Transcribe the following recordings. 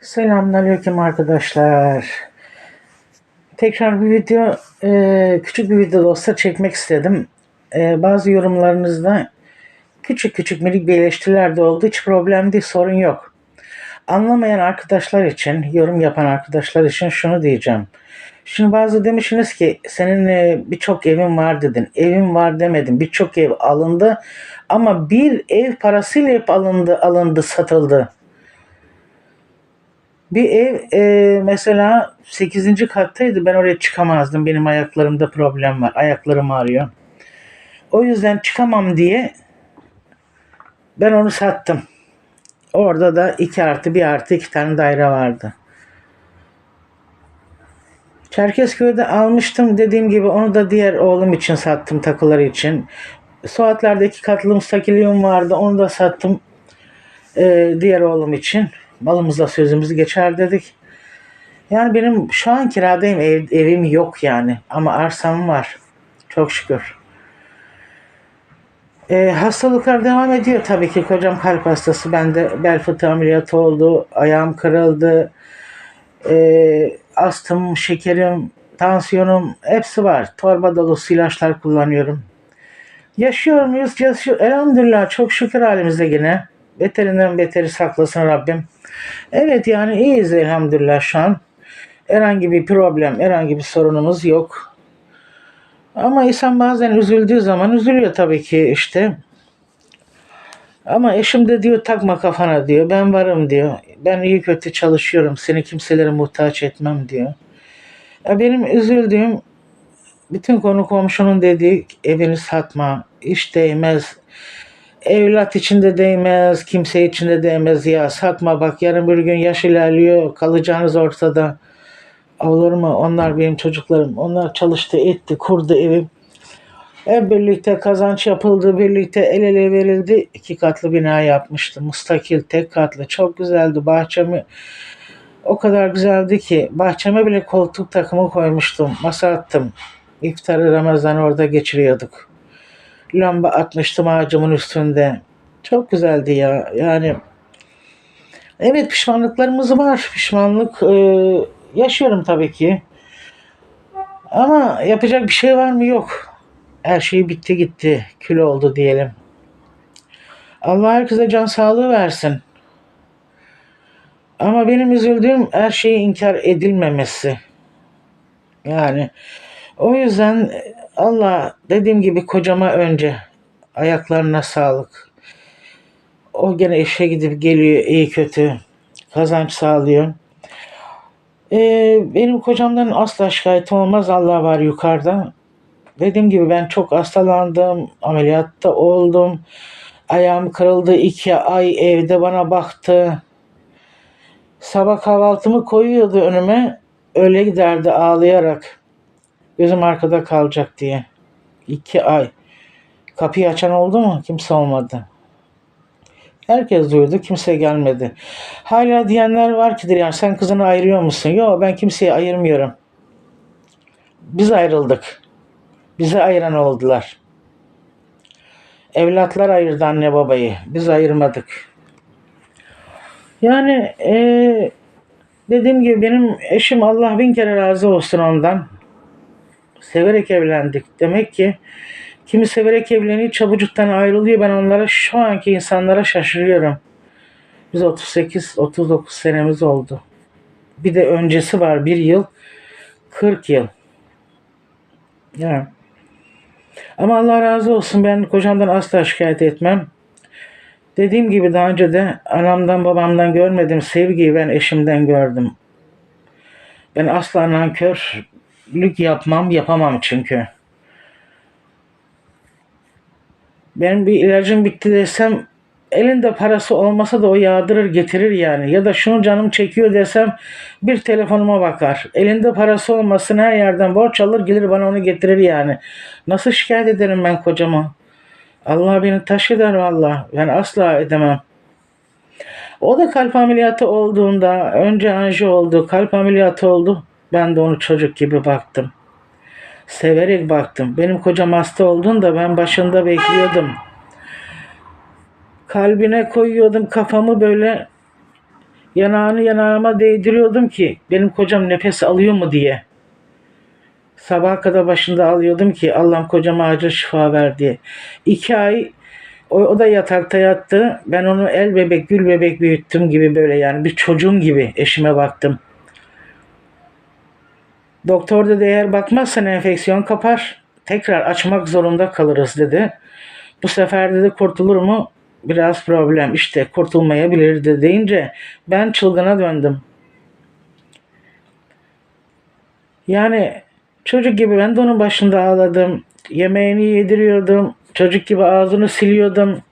Selamünaleyküm arkadaşlar. Tekrar bir video, e, küçük bir video olsa çekmek istedim. E, bazı yorumlarınızda küçük küçük minik bir eleştiriler de oldu. Hiç problem değil, sorun yok. Anlamayan arkadaşlar için, yorum yapan arkadaşlar için şunu diyeceğim. Şimdi bazı demişsiniz ki senin e, birçok evin var dedin. Evim var demedim. Birçok ev alındı ama bir ev parasıyla hep alındı, alındı, satıldı. Bir ev e, mesela 8. kattaydı. Ben oraya çıkamazdım. Benim ayaklarımda problem var. Ayaklarım ağrıyor. O yüzden çıkamam diye ben onu sattım. Orada da 2 artı 1 artı 2 tane daire vardı. Çerkezköy'de almıştım. Dediğim gibi onu da diğer oğlum için sattım takıları için. Suatlar'da iki katlı müstakilliğim vardı. Onu da sattım e, diğer oğlum için. Malımızla sözümüzü geçer dedik. Yani benim şu an kiradayım. Ev, evim yok yani. Ama arsam var. Çok şükür. E, hastalıklar devam ediyor tabii ki. Kocam kalp hastası. Ben de bel fıtığı ameliyatı oldu. Ayağım kırıldı. E, astım, şekerim, tansiyonum hepsi var. Torba dolusu ilaçlar kullanıyorum. Yaşıyor muyuz? Yaşıyor. Elhamdülillah çok şükür halimizde yine. Beterinden beteri saklasın Rabbim. Evet yani iyiyiz elhamdülillah şu an. Herhangi bir problem, herhangi bir sorunumuz yok. Ama insan bazen üzüldüğü zaman üzülüyor tabii ki işte. Ama eşim de diyor takma kafana diyor. Ben varım diyor. Ben iyi kötü çalışıyorum. Seni kimselere muhtaç etmem diyor. Ya benim üzüldüğüm bütün konu komşunun dediği evini satma, iş değmez, evlat içinde değmez, kimse içinde değmez ya satma bak yarın bir gün yaş ilerliyor kalacağınız ortada. Olur mu? Onlar benim çocuklarım. Onlar çalıştı, etti, kurdu evi. Hep birlikte kazanç yapıldı, birlikte el ele verildi. İki katlı bina yapmıştım. Mustakil, tek katlı. Çok güzeldi. Bahçemi o kadar güzeldi ki bahçeme bile koltuk takımı koymuştum. Masa attım. İftarı Ramazan orada geçiriyorduk. Lamba atmıştım ağacımın üstünde. Çok güzeldi ya. Yani evet pişmanlıklarımız var. Pişmanlık e, yaşıyorum tabii ki. Ama yapacak bir şey var mı? Yok. Her şey bitti gitti. Kül oldu diyelim. Allah herkese can sağlığı versin. Ama benim üzüldüğüm her şeyi inkar edilmemesi. Yani o yüzden Allah dediğim gibi kocama önce ayaklarına sağlık. O gene işe gidip geliyor iyi kötü kazanç sağlıyor. Ee, benim kocamdan asla şikayet olmaz. Allah var yukarıda. Dediğim gibi ben çok hastalandım. Ameliyatta oldum. Ayağım kırıldı. iki ay evde bana baktı. Sabah kahvaltımı koyuyordu önüme. Öyle giderdi ağlayarak. Gözüm arkada kalacak diye. İki ay. Kapıyı açan oldu mu? Kimse olmadı. Herkes duydu, kimse gelmedi. Hala diyenler var kidir yani sen kızını ayırıyor musun? Yok ben kimseyi ayırmıyorum. Biz ayrıldık. Bizi ayıran oldular. Evlatlar ayırdı anne babayı. Biz ayırmadık. Yani eee dediğim gibi benim eşim Allah bin kere razı olsun ondan. Severek evlendik. Demek ki kimi severek evleniyor çabucuktan ayrılıyor. Ben onlara şu anki insanlara şaşırıyorum. Biz 38-39 senemiz oldu. Bir de öncesi var bir yıl 40 yıl. Yani. Ama Allah razı olsun ben kocamdan asla şikayet etmem. Dediğim gibi daha önce de anamdan babamdan görmedim sevgiyi ben eşimden gördüm. Ben asla nankörlük yapmam, yapamam çünkü. Benim bir ilacım bitti desem elinde parası olmasa da o yağdırır getirir yani. Ya da şunu canım çekiyor desem bir telefonuma bakar. Elinde parası olmasın her yerden borç alır gelir bana onu getirir yani. Nasıl şikayet ederim ben kocama? Allah beni taş eder valla. Ben asla edemem. O da kalp ameliyatı olduğunda önce anji oldu, kalp ameliyatı oldu. Ben de onu çocuk gibi baktım. Severek baktım. Benim kocam hasta olduğunda ben başında bekliyordum. Kalbine koyuyordum kafamı böyle Yanağını yanağıma değdiriyordum ki benim kocam nefes alıyor mu diye. Sabaha kadar başında alıyordum ki Allah'ım kocama acil şifa ver. İki ay o, o da yatakta yattı. Ben onu el bebek, gül bebek büyüttüm gibi böyle yani bir çocuğum gibi eşime baktım. Doktor dedi eğer bakmazsan enfeksiyon kapar. Tekrar açmak zorunda kalırız dedi. Bu sefer dedi kurtulur mu? Biraz problem. İşte kurtulmayabilir de deyince ben çılgına döndüm. Yani çocuk gibi ben de onun başında ağladım. Yemeğini yediriyordum. Çocuk gibi ağzını siliyordum.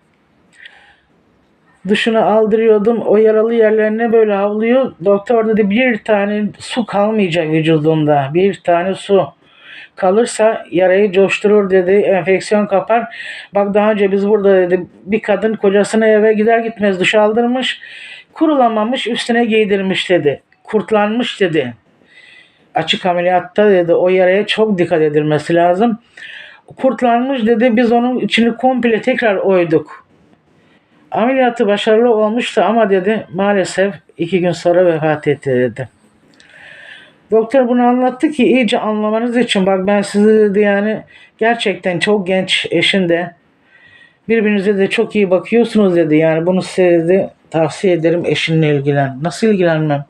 Dışına aldırıyordum. O yaralı yerlerine böyle havlıyor. Doktor dedi bir tane su kalmayacak vücudunda. Bir tane su kalırsa yarayı coşturur dedi. Enfeksiyon kapar. Bak daha önce biz burada dedi bir kadın kocasını eve gider gitmez duş aldırmış. Kurulamamış üstüne giydirmiş dedi. Kurtlanmış dedi. Açık ameliyatta dedi o yaraya çok dikkat edilmesi lazım. Kurtlanmış dedi biz onun içini komple tekrar oyduk. Ameliyatı başarılı olmuştu ama dedi maalesef iki gün sonra vefat etti dedi. Doktor bunu anlattı ki iyice anlamanız için bak ben size dedi yani gerçekten çok genç eşinde birbirinize de çok iyi bakıyorsunuz dedi. Yani bunu size de tavsiye ederim eşinle ilgilen. Nasıl ilgilenmem?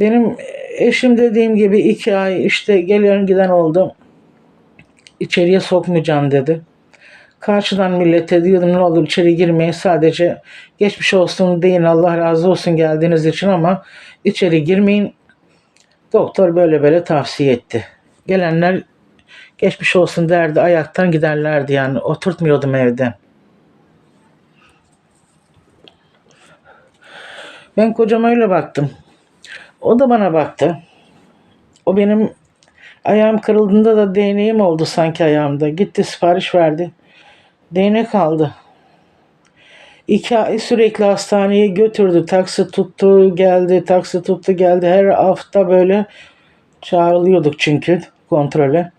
Benim eşim dediğim gibi iki ay işte geliyorum giden oldum. İçeriye sokmayacağım dedi. Karşıdan millete diyordum ne olur içeri girmeyin sadece geçmiş olsun deyin Allah razı olsun geldiğiniz için ama içeri girmeyin. Doktor böyle böyle tavsiye etti. Gelenler geçmiş olsun derdi ayaktan giderlerdi yani oturtmuyordum evde. Ben kocama öyle baktım. O da bana baktı. O benim ayağım kırıldığında da değneğim oldu sanki ayağımda. Gitti sipariş verdi. Değnek aldı. İki ay sürekli hastaneye götürdü. Taksi tuttu geldi, taksi tuttu geldi. Her hafta böyle çağrılıyorduk çünkü kontrole.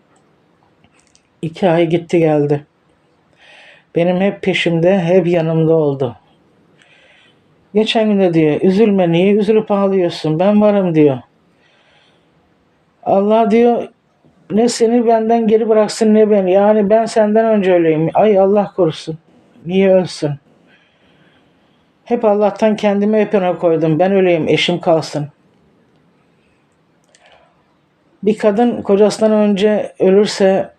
İki ay gitti geldi. Benim hep peşimde, hep yanımda oldu. Geçen gün de diyor, üzülme niye üzülüp ağlıyorsun? Ben varım diyor. Allah diyor ne seni benden geri bıraksın ne beni. Yani ben senden önce öleyim. Ay Allah korusun. Niye ölsün? Hep Allah'tan kendimi hep koydum. Ben öleyim, eşim kalsın. Bir kadın kocasından önce ölürse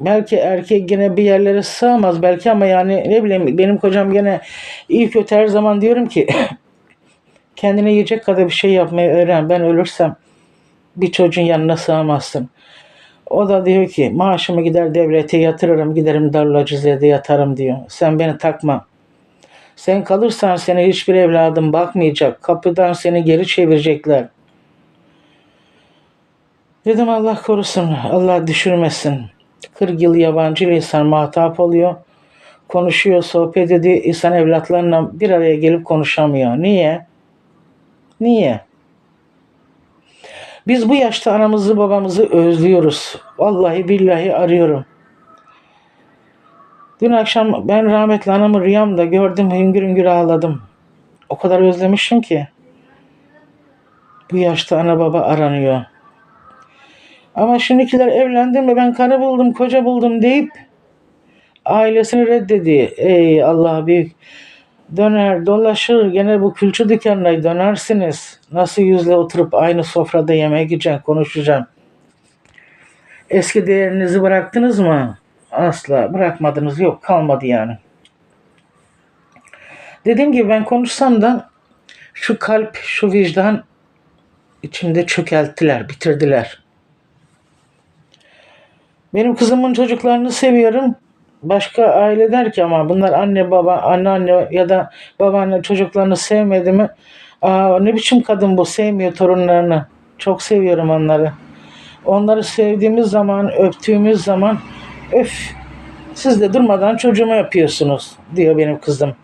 belki erkek gene bir yerlere sığamaz belki ama yani ne bileyim benim kocam gene iyi kötü her zaman diyorum ki kendine yiyecek kadar bir şey yapmayı öğren. Ben ölürsem bir çocuğun yanına sığamazsın. O da diyor ki maaşımı gider devlete yatırırım giderim Darülacizye'de yatarım diyor. Sen beni takma. Sen kalırsan seni hiçbir evladım bakmayacak. Kapıdan seni geri çevirecekler. Dedim Allah korusun. Allah düşürmesin. 40 yıl yabancı insan muhatap oluyor. Konuşuyor, sohbet ediyor. İnsan evlatlarla bir araya gelip konuşamıyor. Niye? Niye? Biz bu yaşta anamızı babamızı özlüyoruz. Vallahi billahi arıyorum. Dün akşam ben rahmetli anamı rüyamda gördüm hüngür hüngür ağladım. O kadar özlemişim ki. Bu yaşta ana baba aranıyor. Ama şimdikiler evlendim mi ben karı buldum koca buldum deyip ailesini reddediyor. Ey Allah büyük. Döner dolaşır gene bu külçe dükkanına dönersiniz. Nasıl yüzle oturup aynı sofrada yemek yiyeceksin konuşacaksın. Eski değerinizi bıraktınız mı? Asla bırakmadınız yok kalmadı yani. Dediğim gibi ben konuşsam da şu kalp, şu vicdan içimde çökelttiler, bitirdiler. Benim kızımın çocuklarını seviyorum. Başka aile der ki ama bunlar anne baba, anneanne ya da babaanne çocuklarını sevmedi mi? Aa, ne biçim kadın bu sevmiyor torunlarını. Çok seviyorum onları. Onları sevdiğimiz zaman, öptüğümüz zaman öf siz de durmadan çocuğumu yapıyorsunuz diyor benim kızım.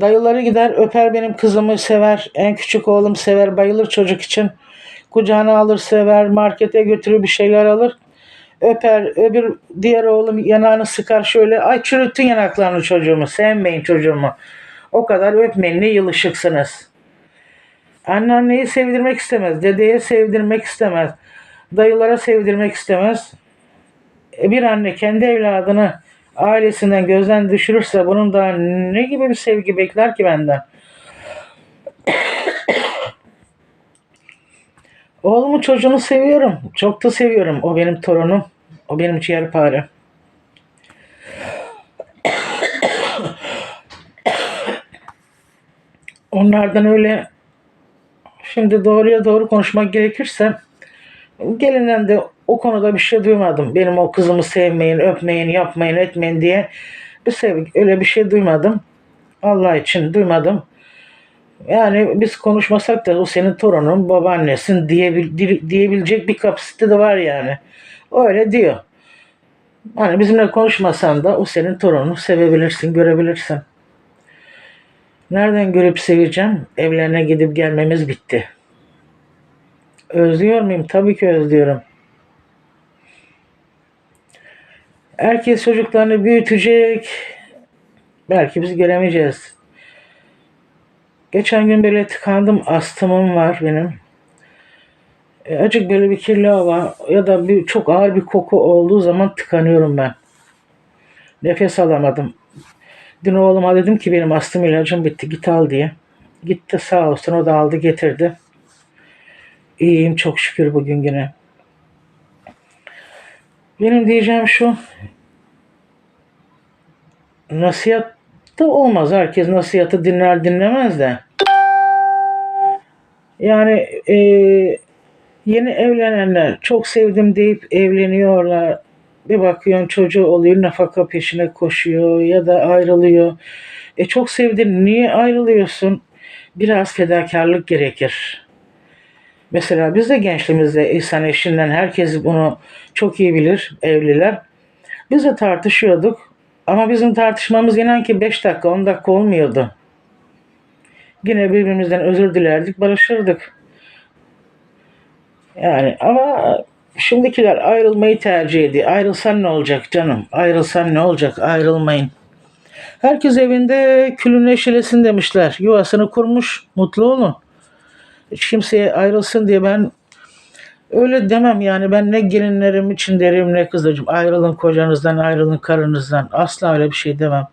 Dayıları gider öper benim kızımı sever. En küçük oğlum sever bayılır çocuk için. Kucağına alır sever markete götürür bir şeyler alır. Öper, öbür diğer oğlum yanağını sıkar şöyle. Ay çürüttün yanaklarını çocuğumu, sevmeyin çocuğumu. O kadar öpmeyin, ne yılışıksınız. Anneanneyi sevdirmek istemez, dedeye sevdirmek istemez, dayılara sevdirmek istemez. E, bir anne kendi evladını ailesinden gözden düşürürse bunun daha ne gibi bir sevgi bekler ki benden? Oğlumu çocuğumu seviyorum. Çok da seviyorum. O benim torunum. O benim ciğerparem. Onlardan öyle şimdi doğruya doğru konuşmak gerekirse gelinden de o konuda bir şey duymadım. Benim o kızımı sevmeyin, öpmeyin, yapmayın, etmeyin diye bir sevgi, öyle bir şey duymadım. Allah için duymadım. Yani biz konuşmasak da o senin torunun, babaannesin diyebil, di- diyebilecek bir kapasite de var yani. Öyle diyor. Hani bizimle konuşmasan da o senin torununu sevebilirsin, görebilirsin. Nereden görüp seveceğim? Evlerine gidip gelmemiz bitti. Özlüyor muyum? Tabii ki özlüyorum. Herkes çocuklarını büyütecek. Belki biz göremeyeceğiz. Geçen gün böyle tıkandım. Astımım var benim. E, acık böyle bir kirli hava ya da bir çok ağır bir koku olduğu zaman tıkanıyorum ben. Nefes alamadım. Dün oğluma dedim ki benim astım ilacım bitti git al diye. Gitti sağ olsun o da aldı getirdi. İyiyim çok şükür bugün yine. Benim diyeceğim şu. Nasihat da olmaz. Herkes nasihatı dinler dinlemez de. Yani e, yeni evlenenler çok sevdim deyip evleniyorlar. Bir bakıyorsun çocuğu oluyor nafaka peşine koşuyor ya da ayrılıyor. E çok sevdin niye ayrılıyorsun? Biraz fedakarlık gerekir. Mesela biz de gençliğimizde insan eşinden herkes bunu çok iyi bilir evliler. Biz de tartışıyorduk ama bizim tartışmamız inan ki 5 dakika 10 dakika olmuyordu. Yine birbirimizden özür dilerdik barışırdık. Yani ama şimdikiler ayrılmayı tercih ediyor. Ayrılsan ne olacak canım? Ayrılsan ne olacak? Ayrılmayın. Herkes evinde külün neşelesin demişler. Yuvasını kurmuş. Mutlu olun. Hiç kimseye ayrılsın diye ben öyle demem yani ben ne gelinlerim için derim ne kızlarım ayrılın kocanızdan ayrılın karınızdan asla öyle bir şey demem.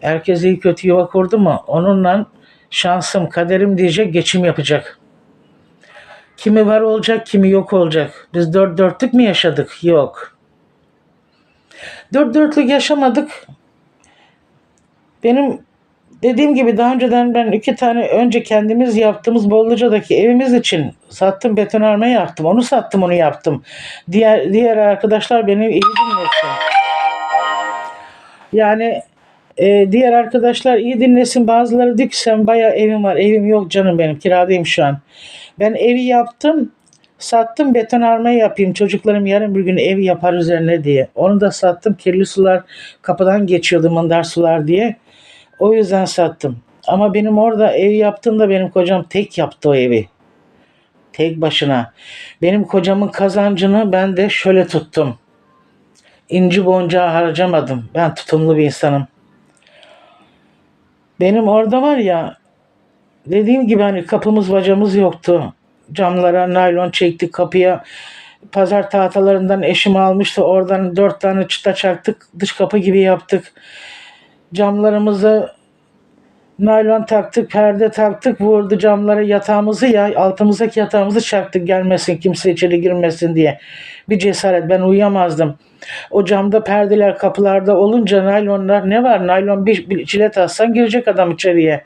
Herkes iyi kötü yuva kurdu mu onunla şansım kaderim diyecek geçim yapacak. Kimi var olacak kimi yok olacak. Biz dört dörtlük mü yaşadık? Yok. Dört dörtlük yaşamadık. Benim dediğim gibi daha önceden ben iki tane önce kendimiz yaptığımız Bolluca'daki evimiz için sattım betonarme yaptım. Onu sattım onu yaptım. Diğer diğer arkadaşlar beni iyi dinlesin. Yani e, diğer arkadaşlar iyi dinlesin. Bazıları diyor ki sen bayağı evim var. Evim yok canım benim. Kiradayım şu an. Ben evi yaptım. Sattım betonarme yapayım. Çocuklarım yarın bir gün ev yapar üzerine diye. Onu da sattım. Kirli sular kapıdan geçiyordu mındar sular diye. O yüzden sattım. Ama benim orada ev yaptığımda benim kocam tek yaptı o evi. Tek başına. Benim kocamın kazancını ben de şöyle tuttum. İnci boncağı harcamadım. Ben tutumlu bir insanım. Benim orada var ya dediğim gibi hani kapımız bacamız yoktu. Camlara naylon çektik kapıya. Pazar tahtalarından eşim almıştı. Oradan dört tane çıta çaktık. Dış kapı gibi yaptık. Camlarımızı naylon taktık, perde taktık, vurdu camlara yatağımızı ya altımızdaki yatağımızı çaktık gelmesin kimse içeri girmesin diye. Bir cesaret ben uyuyamazdım. O camda perdeler kapılarda olunca naylonlar ne var? Naylon bir, bir cilet atsan girecek adam içeriye.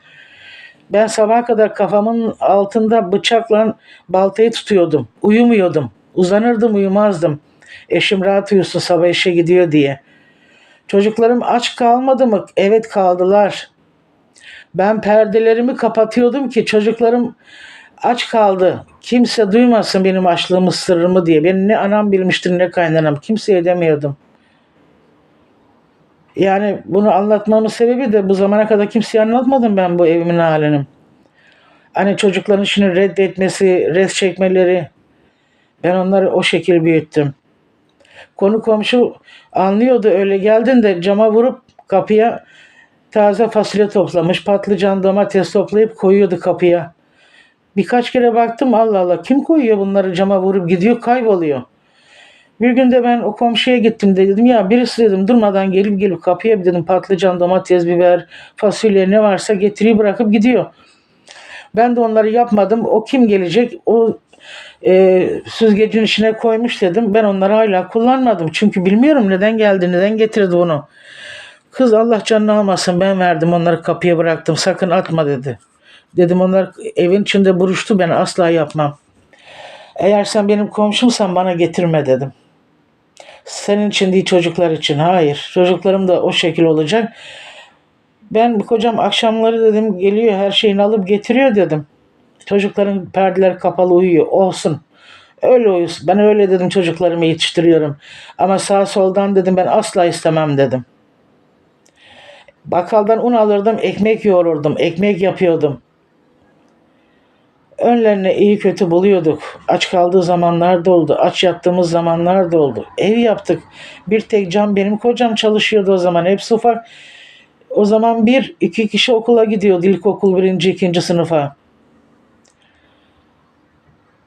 Ben sabaha kadar kafamın altında bıçakla baltayı tutuyordum. Uyumuyordum. Uzanırdım uyumazdım. Eşim rahat uyusun sabah işe gidiyor diye. Çocuklarım aç kalmadı mı? Evet kaldılar. Ben perdelerimi kapatıyordum ki çocuklarım aç kaldı. Kimse duymasın benim açlığımı sırrımı diye. Beni ne anam bilmiştir ne kaynanam. Kimseye demiyordum. Yani bunu anlatmamın sebebi de bu zamana kadar kimseye anlatmadım ben bu evimin halini. Hani çocukların işini reddetmesi, res çekmeleri. Ben onları o şekil büyüttüm. Konu komşu anlıyordu öyle geldin de cama vurup kapıya taze fasulye toplamış. Patlıcan domates toplayıp koyuyordu kapıya. Birkaç kere baktım Allah Allah kim koyuyor bunları cama vurup gidiyor kayboluyor. Bir gün de ben o komşuya gittim de dedim ya birisi dedim durmadan gelip gelip kapıya dedim patlıcan, domates, biber, fasulye ne varsa getiriyor bırakıp gidiyor. Ben de onları yapmadım. O kim gelecek? O e, süzgecin içine koymuş dedim. Ben onları hala kullanmadım. Çünkü bilmiyorum neden geldi, neden getirdi bunu. Kız Allah canını almasın ben verdim onları kapıya bıraktım. Sakın atma dedi. Dedim onlar evin içinde buruştu ben asla yapmam. Eğer sen benim komşumsan bana getirme dedim. Senin için değil çocuklar için. Hayır. Çocuklarım da o şekil olacak. Ben kocam akşamları dedim geliyor her şeyini alıp getiriyor dedim. Çocukların perdeleri kapalı uyuyor. Olsun. Öyle uyusun. Ben öyle dedim çocuklarımı yetiştiriyorum. Ama sağ soldan dedim ben asla istemem dedim. Bakkaldan un alırdım, ekmek yoğururdum, ekmek yapıyordum. Önlerine iyi kötü buluyorduk. Aç kaldığı zamanlar da oldu. Aç yattığımız zamanlar da oldu. Ev yaptık. Bir tek cam benim kocam çalışıyordu o zaman. Hepsi ufak. O zaman bir, iki kişi okula gidiyordu. İlkokul birinci, ikinci sınıfa.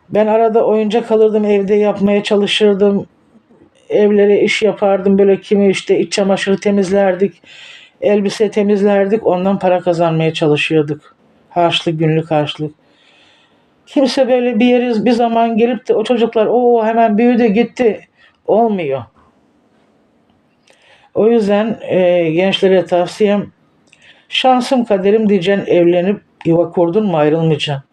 Ben arada oyuncak alırdım evde yapmaya çalışırdım. Evlere iş yapardım. Böyle kimi işte iç çamaşırı temizlerdik. Elbise temizlerdik. Ondan para kazanmaya çalışıyorduk. Harçlık, günlük harçlık. Kimse böyle bir yeri bir zaman gelip de o çocuklar o hemen büyüdü gitti. Olmuyor. O yüzden e, gençlere tavsiyem şansım kaderim diyeceksin evlenip yuva kurdun mu ayrılmayacaksın.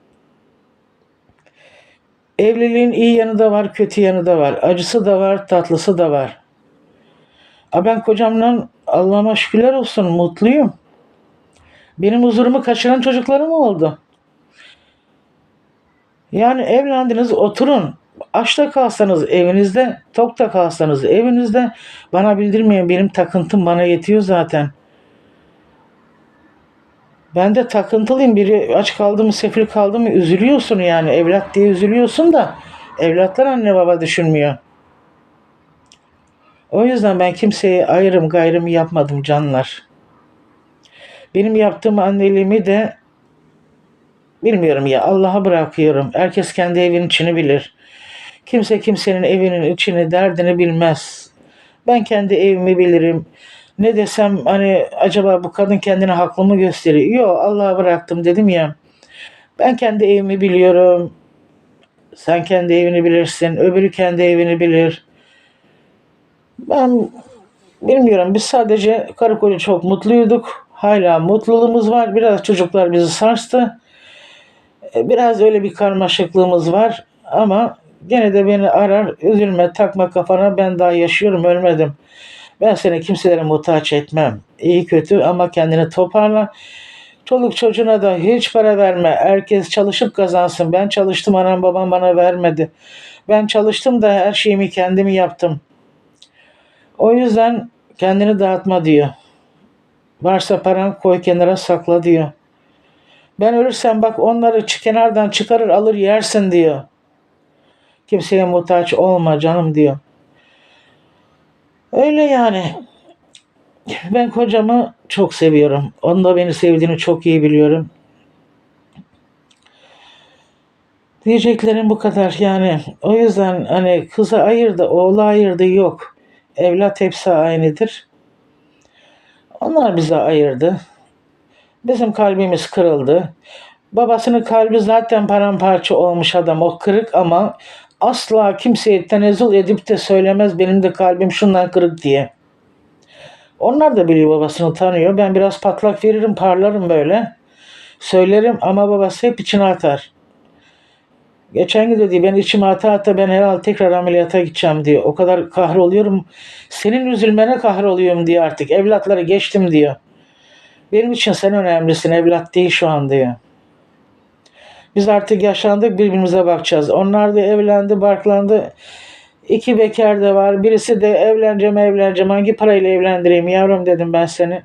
Evliliğin iyi yanı da var, kötü yanı da var. Acısı da var, tatlısı da var. A ben kocamla Allah'ıma şükürler olsun mutluyum. Benim huzurumu kaçıran çocuklarım oldu. Yani evlendiniz oturun. Açta kalsanız evinizde, tokta kalsanız evinizde bana bildirmeyin. Benim takıntım bana yetiyor zaten. Ben de takıntılıyım. Biri aç kaldı mı, sefil kaldı mı üzülüyorsun yani. Evlat diye üzülüyorsun da evlatlar anne baba düşünmüyor. O yüzden ben kimseye ayrım gayrım yapmadım canlar. Benim yaptığım anneliğimi de bilmiyorum ya Allah'a bırakıyorum. Herkes kendi evinin içini bilir. Kimse kimsenin evinin içini, derdini bilmez. Ben kendi evimi bilirim. Ne desem hani acaba bu kadın kendine haklı mı gösteriyor? Yok Allah'a bıraktım dedim ya. Ben kendi evimi biliyorum. Sen kendi evini bilirsin. Öbürü kendi evini bilir. Ben bilmiyorum. Biz sadece karı koca çok mutluyduk. Hala mutluluğumuz var. Biraz çocuklar bizi sarstı. E, Biraz öyle bir karmaşıklığımız var. Ama gene de beni arar. Üzülme takma kafana ben daha yaşıyorum ölmedim. Ben seni kimselere muhtaç etmem. İyi kötü ama kendini toparla. Çoluk çocuğuna da hiç para verme. Herkes çalışıp kazansın. Ben çalıştım anam babam bana vermedi. Ben çalıştım da her şeyimi kendimi yaptım. O yüzden kendini dağıtma diyor. Varsa paran koy kenara sakla diyor. Ben ölürsem bak onları kenardan çıkarır alır yersin diyor. Kimseye muhtaç olma canım diyor. Öyle yani. Ben kocamı çok seviyorum. Onun da beni sevdiğini çok iyi biliyorum. Diyeceklerim bu kadar yani. O yüzden hani kıza ayırdı, oğlu ayırdı yok. Evlat hepsi aynıdır. Onlar bize ayırdı. Bizim kalbimiz kırıldı. Babasının kalbi zaten paramparça olmuş adam. O kırık ama asla kimseye tenezzül edip de söylemez benim de kalbim şundan kırık diye. Onlar da biliyor babasını tanıyor. Ben biraz patlak veririm, parlarım böyle. Söylerim ama babası hep içine atar. Geçen gün dedi ben içime ata ata ben herhalde tekrar ameliyata gideceğim diyor. O kadar kahroluyorum. Senin üzülmene kahroluyorum diyor artık. Evlatları geçtim diyor. Benim için sen önemlisin evlat değil şu an diyor. Biz artık yaşlandık birbirimize bakacağız. Onlar da evlendi, barklandı. İki bekar da var. Birisi de evleneceğim evleneceğim. Hangi parayla evlendireyim yavrum dedim ben seni.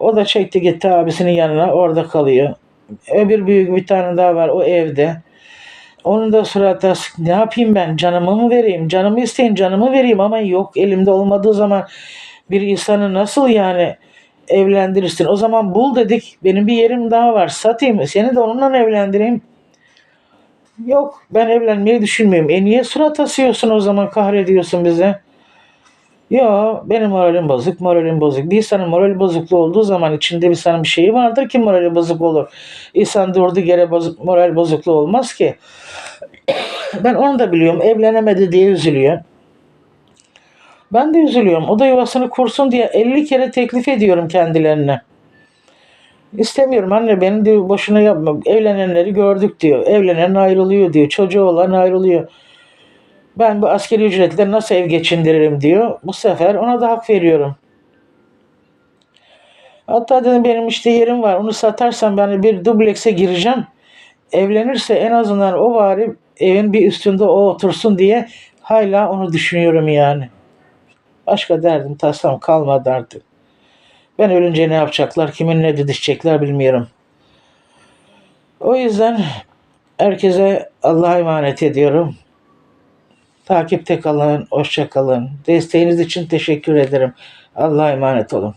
O da çekti gitti abisinin yanına orada kalıyor. Öbür büyük bir tane daha var o evde. Onun da suratı. Ne yapayım ben? Canımı mı vereyim? Canımı isteyin, canımı vereyim ama yok elimde olmadığı zaman bir insanı nasıl yani evlendirirsin? O zaman bul dedik. Benim bir yerim daha var. Satayım. Seni de onunla evlendireyim. Yok ben evlenmeyi düşünmüyorum. E niye surat asıyorsun o zaman kahrediyorsun bize? Yo benim moralim bozuk, moralim bozuk. Bir insanın morali bozukluğu olduğu zaman içinde bir insanın bir şeyi vardır ki morali bozuk olur. İnsan durduğu yere bozuk, moral bozukluğu olmaz ki. Ben onu da biliyorum. Evlenemedi diye üzülüyor. Ben de üzülüyorum. O da yuvasını kursun diye 50 kere teklif ediyorum kendilerine. İstemiyorum anne benim diyor boşuna yapma. Evlenenleri gördük diyor. Evlenen ayrılıyor diyor. Çocuğu olan ayrılıyor. Ben bu askeri ücretle nasıl ev geçindiririm diyor. Bu sefer ona da hak veriyorum. Hatta dedim benim işte yerim var. Onu satarsam ben bir dublekse gireceğim. Evlenirse en azından o bari evin bir üstünde o otursun diye hala onu düşünüyorum yani. Başka derdim tasam kalmadı artık. Ben ölünce ne yapacaklar, kiminle didişecekler bilmiyorum. O yüzden herkese Allah'a emanet ediyorum. Takipte kalın, hoşça kalın. Desteğiniz için teşekkür ederim. Allah'a emanet olun.